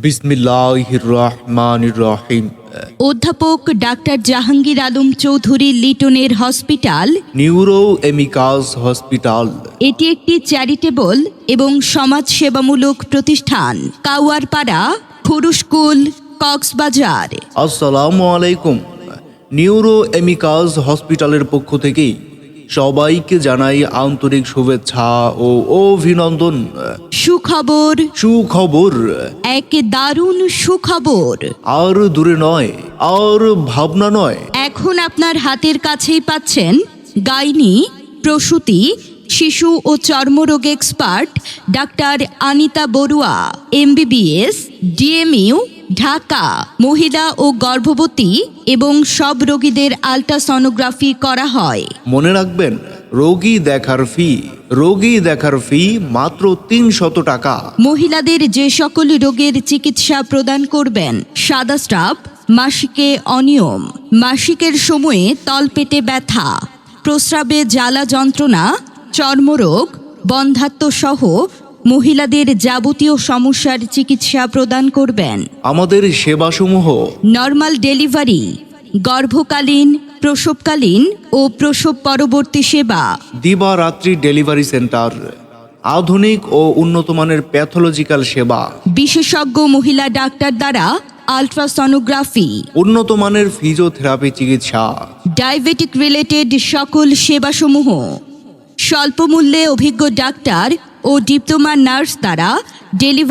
বিসমিল্লাহির রহমানির রহিম অধ্যাপক ডাক্তার জাহাঙ্গীর আলম চৌধুরী লিটনের হসপিটাল। Neuro amicus hospital. এটি একটি চ্যারিটেবল এবং সমাজসেবামূলক প্রতিষ্ঠান কাউয়ারপাড়া খুরুস্কুল কক্সবাজার। আসসালামু আলাইকুম। নিউরো এমিকাস হসপিটালের পক্ষ থেকে সবাইকে জানাই আন্তরিক শুভেচ্ছা ও অভিনন্দন। সুখবর। সুখবর। এক দারুণ সুখবর। আর দূরে নয় আর ভাবনা নয়। এখন আপনার হাতের কাছেই পাচ্ছেন গাইনি প্রসূতি শিশু ও চর্মরোগ expert doctor Anita Barua MBBS DMU Dhaka মহিলা ও গর্ভবতী এবং সব রোগীদের আলট্রাসনোগ্রাফি করা হয়। মনে রাখবেন রোগী দেখার ফি। রোগী দেখার ফি মাত্র তিনশত টাকা। মহিলাদের যে সকল রোগের চিকিৎসা প্রদান করবেন সাদা স্টাফ মাসিকে অনিয়ম মাসিকের সময়ে তলপেটে ব্যথা প্রস্রাবে জ্বালা যন্ত্রণা চর্মরোগ বন্ধাত্ম সহ মহিলাদের যাবতীয় সমস্যার চিকিৎসা প্রদান করবেন। আমাদের সেবাসমূহ নর্মাল ডেলিভারি গর্ভকালীন প্রসবকালীন ও প্রসব পরবর্তী সেবা। দিবারাত্রি ডেলিভারি সেন্টার আধুনিক ও উন্নতমানের প্যাথোলজিক্যাল সেবা। বিশেষজ্ঞ মহিলা ডাক্তার দ্বারা আলট্রাসনোগ্রাফি। উন্নতমানের ফিজিওথেরাপি চিকিৎসা। ডায়াবেটিক রিলেটেড সকল সেবাসমূহ। স্বল্প মূল্যে অভিজ্ঞ ডাক্তার ও ডিপ্লোমা নার্স দ্বারা ডেলিভারি